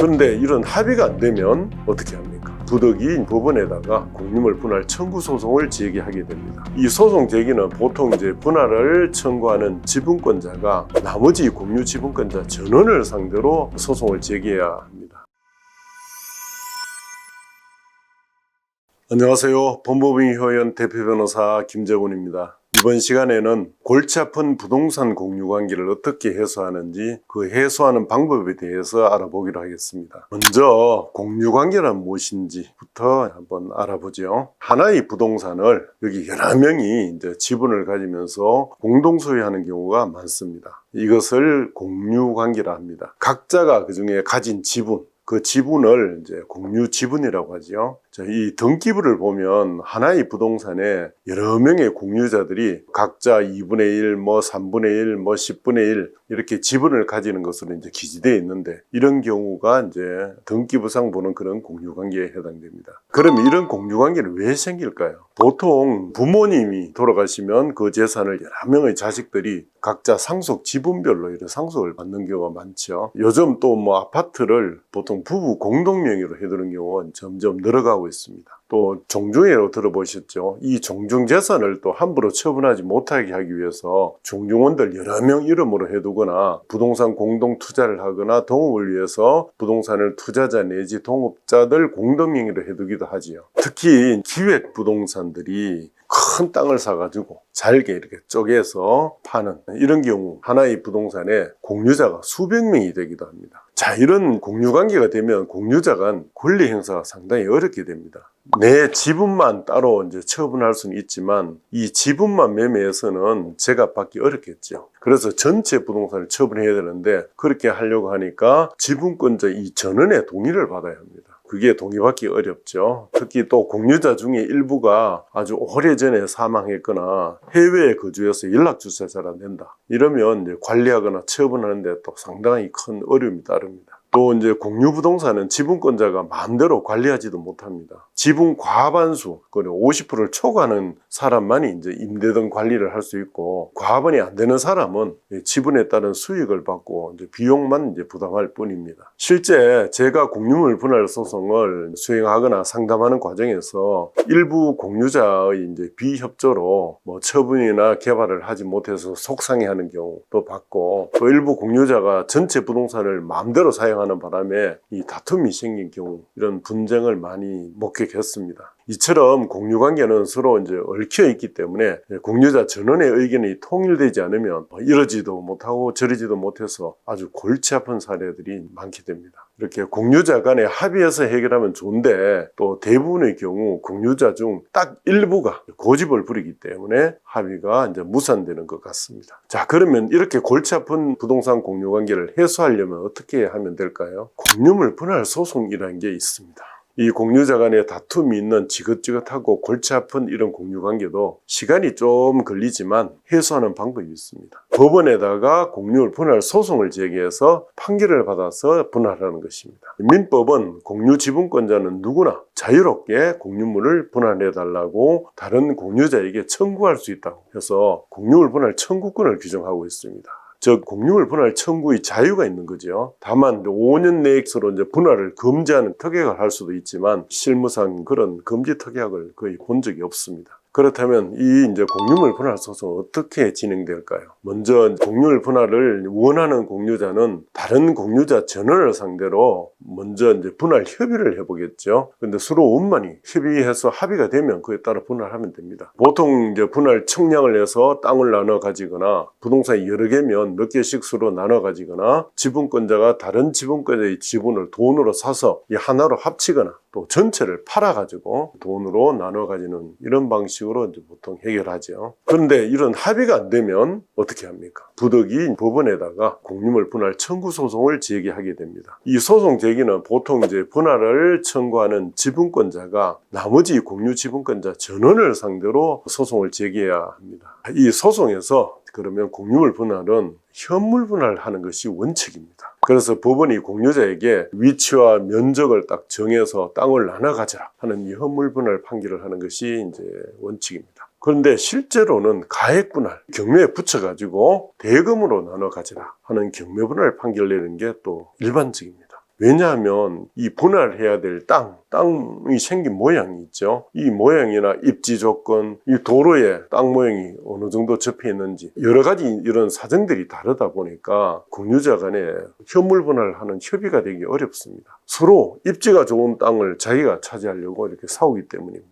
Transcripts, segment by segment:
그런데 이런 합의가 안 되면 어떻게 합니까? 부득이 법원에다가 공유물 분할 청구 소송을 제기하게 됩니다. 이 소송 제기는 보통 이제 분할을 청구하는 지분권자가 나머지 공유 지분권자 전원을 상대로 소송을 제기해야 합니다. 안녕하세요. 법무부 효연 대표 변호사 김재곤입니다. 이번 시간에는 골치 아픈 부동산 공유 관계를 어떻게 해소하는지 그 해소하는 방법에 대해서 알아보기로 하겠습니다. 먼저 공유 관계란 무엇인지부터 한번 알아보죠. 하나의 부동산을 여기 여러 명이 이제 지분을 가지면서 공동 소유하는 경우가 많습니다. 이것을 공유 관계라 합니다. 각자가 그 중에 가진 지분 그 지분을 이제 공유 지분이라고 하지요. 자, 이 등기부를 보면 하나의 부동산에 여러 명의 공유자들이 각자 2분의 1, 뭐 3분의 1, 뭐 10분의 1 이렇게 지분을 가지는 것으로 이제 기재되어 있는데 이런 경우가 이제 등기부상 보는 그런 공유 관계에 해당됩니다. 그럼 이런 공유 관계는 왜 생길까요? 보통 부모님이 돌아가시면 그 재산을 여러 명의 자식들이 각자 상속 지분별로 이런 상속을 받는 경우가 많죠. 요즘 또 뭐 아파트를 보통 부부 공동명의로 해두는 경우가 점점 늘어가고 있습니다. 또 종중회로 들어보셨죠. 이 종중 재산을 또 함부로 처분하지 못하게 하기 위해서 종중원들 여러 명 이름으로 해두거나 부동산 공동 투자를 하거나 동업을 위해서 부동산을 투자자 내지 동업자들 공동명의로 해두기도 하지요. 특히 기획 부동산들이 큰 땅을 사가지고 잘게 이렇게 쪼개서 파는 이런 경우 하나의 부동산에 공유자가 수백 명이 되기도 합니다. 자, 이런 공유 관계가 되면 공유자 간 권리 행사가 상당히 어렵게 됩니다. 내 지분만 따로 이제 처분할 수는 있지만 이 지분만 매매해서는 제값받기 어렵겠죠. 그래서 전체 부동산을 처분해야 되는데 그렇게 하려고 하니까 지분권자 이 전원의 동의를 받아야 합니다. 그게 동의받기 어렵죠. 특히 또 공유자 중에 일부가 아주 오래전에 사망했거나 해외에 거주해서 연락주소가 잘안 된다. 이러면 관리하거나 처분하는데 또 상당히 큰 어려움이 따릅니다. 또 이제 공유 부동산은 지분권자가 마음대로 관리하지도 못합니다. 지분 과반수, 그리고 50%를 초과하는 사람만이 이제 임대 등 관리를 할 수 있고 과반이 안 되는 사람은 지분에 따른 수익을 받고 이제 비용만 이제 부담할 뿐입니다. 실제 제가 공유물 분할 소송을 수행하거나 상담하는 과정에서 일부 공유자의 이제 비협조로 뭐 처분이나 개발을 하지 못해서 속상해하는 경우도 봤고 또 일부 공유자가 전체 부동산을 마음대로 사용 하는 바람에 이 다툼이 생긴 경우 이런 분쟁을 많이 목격했습니다. 이처럼 공유 관계는 서로 이제 얽혀 있기 때문에 공유자 전원의 의견이 통일되지 않으면 이러지도 못하고 저러지도 못해서 아주 골치 아픈 사례들이 많게 됩니다. 이렇게 공유자 간에 합의해서 해결하면 좋은데 또 대부분의 경우 공유자 중 딱 일부가 고집을 부리기 때문에 합의가 이제 무산되는 것 같습니다. 자, 그러면 이렇게 골치 아픈 부동산 공유 관계를 해소하려면 어떻게 하면 될까요? 공유물 분할 소송이라는 게 있습니다. 이 공유자 간의 다툼이 있는 지긋지긋하고 골치 아픈 이런 공유 관계도 시간이 좀 걸리지만 해소하는 방법이 있습니다. 법원에다가 공유를 분할 소송을 제기해서 판결을 받아서 분할하는 것입니다. 민법은 공유 지분권자는 누구나 자유롭게 공유물을 분할해 달라고 다른 공유자에게 청구할 수 있다고 해서 공유물 분할 청구권을 규정하고 있습니다. 즉 공유물 분할 청구의 자유가 있는 거죠. 다만 5년 내에 서로 이제 분할을 금지하는 특약을 할 수도 있지만 실무상 그런 금지 특약을 거의 본 적이 없습니다. 그렇다면 이 이제 공유물 분할 소송 어떻게 진행될까요? 먼저 공유물 분할을 원하는 공유자는 다른 공유자 전원을 상대로 먼저 이제 분할 협의를 해보겠죠. 근데 서로 원만히 협의해서 합의가 되면 그에 따라 분할하면 됩니다. 보통 이제 분할 청량을 해서 땅을 나눠 가지거나 부동산이 여러 개면 몇 개씩 서로 나눠 가지거나 지분권자가 다른 지분권자의 지분을 돈으로 사서 이 하나로 합치거나 또 전체를 팔아가지고 돈으로 나눠 가지는 이런 방식으로 보통 해결하죠. 그런데 이런 합의가 안 되면 어떻게 합니까? 부득이 법원에다가 공유물 분할 청구 소송을 제기하게 됩니다. 이 소송 제기는 보통 이제 분할을 청구하는 지분권자가 나머지 공유 지분권자 전원을 상대로 소송을 제기해야 합니다. 이 소송에서 그러면 공유물 분할은 현물 분할하는 것이 원칙입니다. 그래서 법원이 공유자에게 위치와 면적을 딱 정해서 땅을 나눠 가져라 하는 이 현물 분할 판결을 하는 것이 이제 원칙입니다. 그런데 실제로는 가액 분할 경매에 붙여가지고 대금으로 나눠 가져라 하는 경매 분할 판결 내는 게 또 일반적입니다. 왜냐하면 이 분할해야 될 땅, 땅이 생긴 모양이 있죠. 이 모양이나 입지 조건, 이 도로에 땅 모양이 어느 정도 접해 있는지 여러 가지 이런 사정들이 다르다 보니까 공유자 간에 현물 분할하는 협의가 되기 어렵습니다. 서로 입지가 좋은 땅을 자기가 차지하려고 이렇게 싸우기 때문입니다.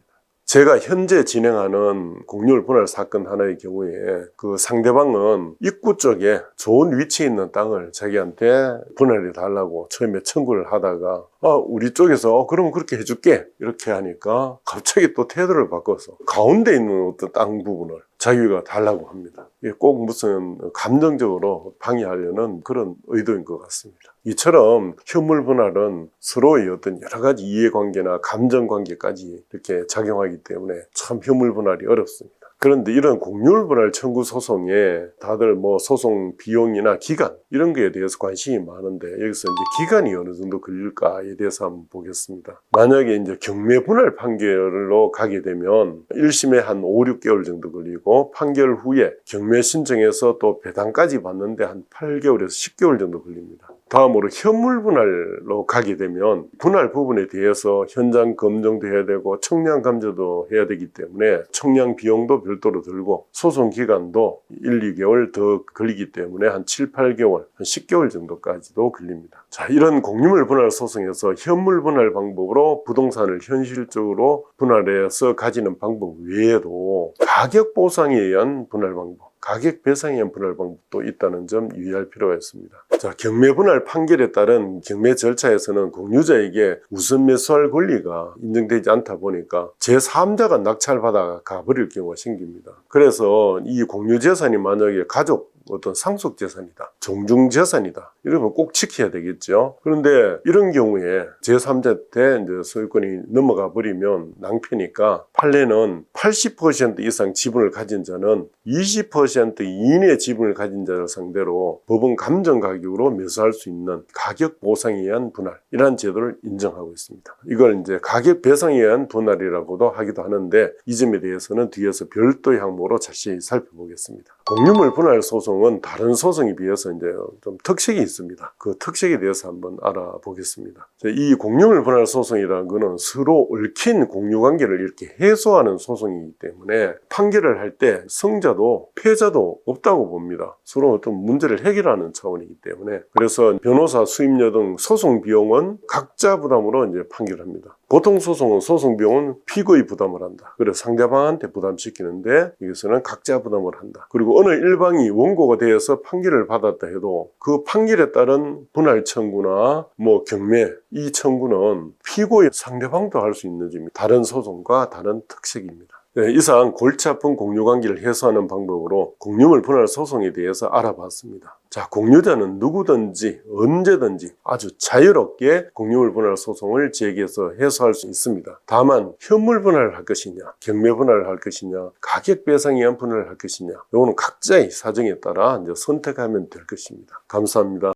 제가 현재 진행하는 공유를 분할 사건 하나의 경우에 그 상대방은 입구 쪽에 좋은 위치에 있는 땅을 자기한테 분할해 달라고 처음에 청구를 하다가 아 우리 쪽에서 어, 그러면 그렇게 해줄게. 이렇게 하니까 갑자기 또 태도를 바꿔서 가운데 있는 어떤 땅 부분을 자기가 달라고 합니다. 꼭 무슨 감정적으로 방해하려는 그런 의도인 것 같습니다. 이처럼 현물 분할은 서로의 어떤 여러 가지 이해관계나 감정관계까지 이렇게 작용하기 때문에 참 현물 분할이 어렵습니다. 그런데 이런 공유물 분할 청구 소송에 다들 뭐 소송 비용이나 기간 이런 거에 대해서 관심이 많은데 여기서 이제 기간이 어느 정도 걸릴까에 대해서 한번 보겠습니다. 만약에 이제 경매 분할 판결로 가게 되면 1심에 한 5, 6개월 정도 걸리고 판결 후에 경매 신청해서 또 배당까지 받는데 한 8개월에서 10개월 정도 걸립니다. 다음으로 현물 분할로 가게 되면 분할 부분에 대해서 현장 검증도 해야 되고 청량 감정도 해야 되기 때문에 청량 비용도 별도로 들고 소송 기간도 1, 2개월 더 걸리기 때문에 한 7, 8개월, 한 10개월 정도까지도 걸립니다. 자, 이런 공유물 분할 소송에서 현물 분할 방법으로 부동산을 현실적으로 분할해서 가지는 방법 외에도 가격 보상에 의한 분할 방법 가격 배상에 의한 분할 방법도 있다는 점 유의할 필요가 있습니다. 자, 경매 분할 판결에 따른 경매 절차에서는 공유자에게 우선 매수할 권리가 인정되지 않다 보니까 제3자가 낙찰받아 가버릴 경우가 생깁니다. 그래서 이 공유 재산이 만약에 가족 어떤 상속 재산이다. 정중 재산이다. 이러면 꼭 지켜야 되겠죠. 그런데 이런 경우에 제3자한테 이제 소유권이 넘어가 버리면 낭패니까 판례는 80% 이상 지분을 가진 자는 20% 이내의 지분을 가진 자를 상대로 법원 감정 가격으로 매수할 수 있는 가격 보상에 의한 분할 이러한 제도를 인정하고 있습니다. 이걸 이제 가격 배상에 의한 분할이라고도 하기도 하는데 이 점에 대해서는 뒤에서 별도의 항목으로 자세히 살펴보겠습니다. 공유물 분할 소송 은 다른 소송에 비해서 이제 좀 특색이 있습니다. 그 특색에 대해서 한번 알아보겠습니다. 이 공유물 분할 소송이라는 것은 서로 얽힌 공유 관계를 이렇게 해소하는 소송이기 때문에 판결을 할때 성자도 패자도 없다고 봅니다. 서로 어떤 문제를 해결하는 차원이기 때문에 그래서 변호사 수임료 등 소송 비용은 각자 부담으로 이제 판결합니다. 보통 소송은 소송 비용은 피고의 부담을 한다. 그래서 상대방한테 부담시키는데 여기서는 각자 부담을 한다. 그리고 어느 일방이 원고가 되어서 판결을 받았다 해도 그 판결에 따른 분할 청구나 뭐 경매 이 청구는 피고의 상대방도 할 수 있는 점이 다른 소송과 다른 특색입니다. 네, 이상 골치 아픈 공유 관계를 해소하는 방법으로 공유물 분할 소송에 대해서 알아봤습니다. 자, 공유자는 누구든지 언제든지 아주 자유롭게 공유물 분할 소송을 제기해서 해소할 수 있습니다. 다만 현물 분할을 할 것이냐, 경매 분할을 할 것이냐, 가격 배상에 의한 분할을 할 것이냐, 이거는 각자의 사정에 따라 이제 선택하면 될 것입니다. 감사합니다.